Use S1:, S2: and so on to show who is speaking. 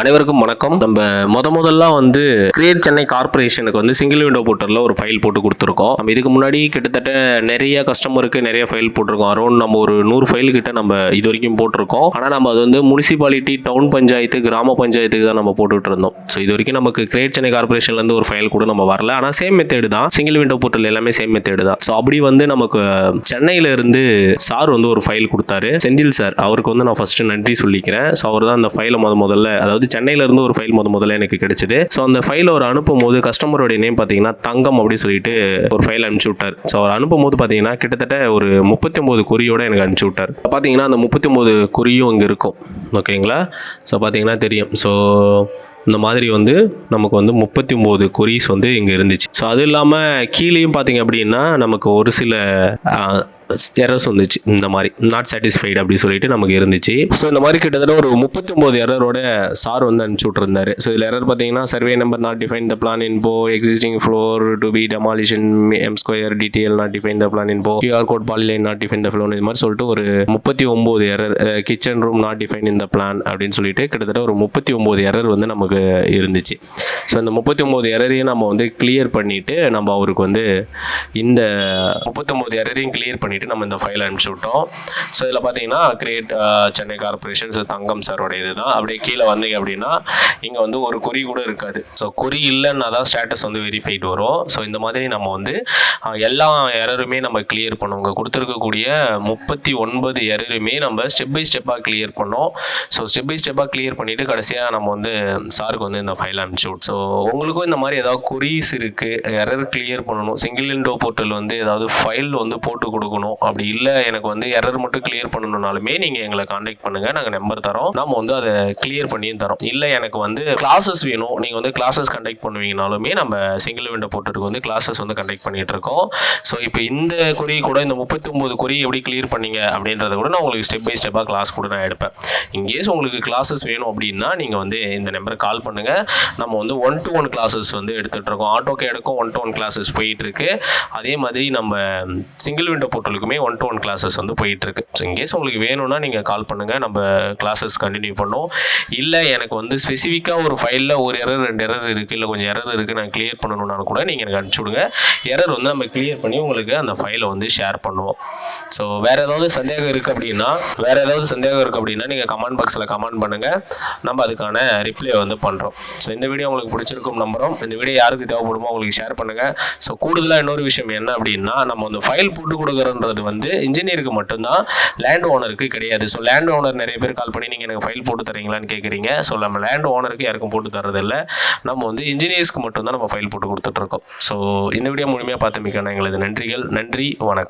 S1: அனைவருக்கும் வணக்கம். நம்ம முத முதல்ல வந்து கிரியேட் சென்னை கார்ப்பரேஷனுக்கு வந்து சிங்கிள் விண்டோ போர்ட்டலில் ஒரு ஃபைல் போட்டு கொடுத்துருக்கோம். நம்ம இதுக்கு முன்னாடி கிட்டத்தட்ட நிறைய கஸ்டமருக்கு நிறைய ஃபைல் போட்டிருக்கோம். அரௌண்ட் நம்ம ஒரு நூறு ஃபைல் கிட்ட நம்ம இது வரைக்கும் போட்டிருக்கோம். ஆனால் நம்ம அது வந்து முனிசிபாலிட்டி டவுன் பஞ்சாயத்து கிராம பஞ்சாயத்துக்கு தான் நம்ம போட்டுட்டு இருந்தோம். ஸோ இது வரைக்கும் நமக்கு கிரியேட் சென்னை கார்ப்பரேஷன்லேருந்து ஒரு ஃபைல் கூட நம்ம வரல. ஆனால் சேம் மெத்தேடு தான். சிங்கிள் விண்டோ போர்ட்டல் எல்லாமே சேம் மெத்தேடு தான். ஸோ அப்படி வந்து நமக்கு சென்னையில இருந்து சார் வந்து ஒரு ஃபைல் கொடுத்தாரு. செந்தில் சார் அவருக்கு வந்து நான் ஃபர்ஸ்ட் நன்றி சொல்லிக்கிறேன். ஸோ அவர் தான் அந்த ஃபைலை முத முதல்ல அதாவது சென்னையில இருந்து ஒரு ஃபைல் முத முதல்ல எனக்கு கிடைச்சது. ஸோ அந்த ஃபைலை அவர் அனுப்பும் போது கஸ்டமருடைய நேம் பார்த்தீங்கன்னா தங்கம் அப்படின்னு சொல்லிட்டு ஒரு ஃபைல் அனுப்பிச்சு விட்டார். ஸோ அவர் அனுப்பும் போது பார்த்தீங்கன்னா கிட்டத்தட்ட ஒரு முப்பத்தி ஒம்பது குறியோட எனக்கு அனுப்பிச்சு விட்டார். பார்த்தீங்கன்னா அந்த முப்பத்தி ஒம்பது குறியும் இங்கே இருக்கும். ஓகேங்களா ஸோ பார்த்தீங்கன்னா தெரியும். ஸோ இந்த மாதிரி வந்து நமக்கு வந்து முப்பத்தி ஒம்பது கொரிஸ் வந்து இங்கே இருந்துச்சு. ஸோ அது இல்லாமல் கீழேயும் பார்த்தீங்க அப்படின்னா நமக்கு ஒரு சில எரர்ஸ் வந்துச்சு. இந்த மாதிரி. நாட் சாட்டிஸ்ஃபைடு அப்படி சொல்லிட்டு நமக்கு இருந்துச்சு. ஸோ இந்த மாதிரி கிட்டத்தட்ட ஒரு முப்பத்தொம்போது எரரோட சார் வந்து அனுப்பிச்சு விட்ருந்தாரு ஸோ இதில் எரர் பார்த்தீங்கன்னா survey number not define the plan info existing floor to be demolition M square detail not define the plan info QR code polyline not define the plan இது மாதிரி சொல்லிட்டு ஒரு முப்பத்தி ஒம்பது error kitchen room not define இந்த plan அப்படின்னு சொல்லிட்டு கிட்டத்தட்ட ஒரு முப்பத்தி ஒம்பது எரர் வந்து நமக்கு இருந்துச்சு. ஸோ அந்த முப்பத்தி ஒம்பது எரரையும் நம்ம வந்து கிளியர் பண்ணிவிட்டு நம்ம அவருக்கு வந்து இந்த முப்பத்தொம்போது எரரையும் கிளியர் பண்ணிவிட்டு நம்ம இந்த ஃபைல் அனுப்பிச்சு விட்டோம். ஸோ இதில் பார்த்தீங்கன்னா create Chennai corporation so Thangam சாரோட இது தான். அப்படியே கீழே வந்தீங்க அப்படின்னா இங்கே வந்து ஒரு குறி கூட இருக்காது. ஸோ குறி இல்லைன்னா தான் ஸ்டேட்டஸ் வந்து வெரிஃபைட் வரும். ஸோ இந்த மாதிரி நம்ம வந்து எல்லா எரருமே நம்ம கிளியர் பண்ணுவோங்க கொடுத்துருக்கக்கூடிய முப்பத்தி ஒன்பது எரருமே நம்ம ஸ்டெப் பை ஸ்டெப்பாக கிளியர் பண்ணோம். ஸோ ஸ்டெப் பை ஸ்டெப்பாக கிளியர் பண்ணிவிட்டு கடைசியாக நம்ம வந்து சாருக்கு வந்து இந்த ஃபைல் அனுப்பிச்சு விட் ஸோ உங்களுக்கும் இந்த மாதிரி ஏதாவது குறிஸ் இருக்குது எரர் கிளியர் பண்ணணும் சிங்கிள் விண்டோ போர்ட்டல் வந்து ஏதாவது ஃபைல் வந்து போட்டு கொடுக்கணும் அப்படி இல்லை எனக்கு வந்து எரர் மட்டும் கிளியர் பண்ணணும்னாலுமே நீங்கள் எங்களை காண்டாக்ட் பண்ணுங்கள் நாங்கள் நம்பர் தரோம். நம்ம வந்து அதை கிளியர் பண்ணியும் தரோம். இல்லை எனக்கு வந்து கிளாஸஸ் வேணும். நீங்கள் வந்து கிளாஸஸ் கண்டக்ட் பண்ணுவீங்கனாலுமே நம்ம சிங்கிள் விண்டோ போர்ட்டலுக்கு வந்து கிளாஸஸ் வந்து கண்டக்ட் பண்ணிட்டு இருக்கோம். ஸோ இப்போ இந்த குறி கூட இந்த முப்பத்தி ஒம்பது குறி எப்படி கிளியர் பண்ணீங்க அப்படின்றத கூட நான் உங்களுக்கு ஸ்டெப் பை ஸ்டெப்பாக கிளாஸ் கூட நான் எடுப்பேன். இன்கேஸ் உங்களுக்கு கிளாஸஸ் வேணும் அப்படின்னா நீங்கள் வந்து இந்த நம்பருக்கு கால் பண்ணுங்கள் நம்ம வந்து ஒன் டு ஒன் கிளாஸஸ் வந்து எடுத்துகிட்டு இருக்கோம். ஆட்டோ கேடுக்கும் ஒன் டு ஒன் கிளாஸஸ் போயிட்டு இருக்கு. அதே மாதிரி நம்ம சிங்கிள் விண்டோ போர்ட்டலுக்குமே ஒன் டு ஒன் கிளாஸஸ் வந்து போயிட்டுருக்கு. ஸோ இன்கேஸ் உங்களுக்கு வேணும்னா நீங்கள் கால் பண்ணுங்கள் நம்ம கிளாஸஸ் கண்டினியூ பண்ணோம் இல்லை எனக்கு வந்து ஸ்பெசிஃபிக்காக ஒரு ஃபைலில் ஒரு எரர் ரெண்டு எரர் இருக்குது இல்லை கொஞ்சம் எரர் இருக்குது நான் கிளியர் பண்ணணும்னாலும் கூட நீங்கள் எனக்கு அனுப்பிச்சி விடுங்க. எரர் வந்து நம்ம கிளியர் பண்ணி உங்களுக்கு அந்த ஃபைலை வந்து ஷேர் பண்ணுவோம். ஸோ வேறு ஏதாவது சந்தேகம் இருக்குது அப்படின்னா வேறு ஏதாவது சந்தேகம் இருக்குது அப்படின்னா நீங்கள் கமெண்ட் பாக்ஸில் கமெண்ட் பண்ணுங்கள் நம்ம அதுக்கான ரிப்ளை வந்து பண்ணுறோம் ஸோ இந்த வீடியோ உங்களுக்கு பிடிச்சிருக்கும் நம்புகிறோம் இந்த வீடியோ யாருக்கு தேவைப்படுமோ உங்களுக்கு ஷேர் பண்ணுங்கள் ஸோ கூடுதலாக இன்னொரு விஷயம் என்ன அப்படின்னா நம்ம அந்த ஃபைல் போட்டு பண்ணுறது வந்து இன்ஜினியருக்கு மட்டும்தான் லேண்ட் ஓனருக்கு கிடையாது. ஸோ லேண்ட் ஓனர் நிறைய பேர் கால் பண்ணி நீங்கள் எனக்கு ஃபைல் போட்டு தரீங்களான்னு கேட்குறீங்க ஸோ நம்ம லேண்ட் ஓனருக்கு யாருக்கும் போட்டு தரதில்லை நம்ம வந்து இன்ஜினியர்ஸ்க்கு மட்டும்தான் நம்ம ஃபைல் போட்டு கொடுத்துட்ருக்கோம் ஸோ இந்த வீடியோ முழுமையாக பார்த்து மிக்க எங்களது நன்றிகள். நன்றி வணக்கம்.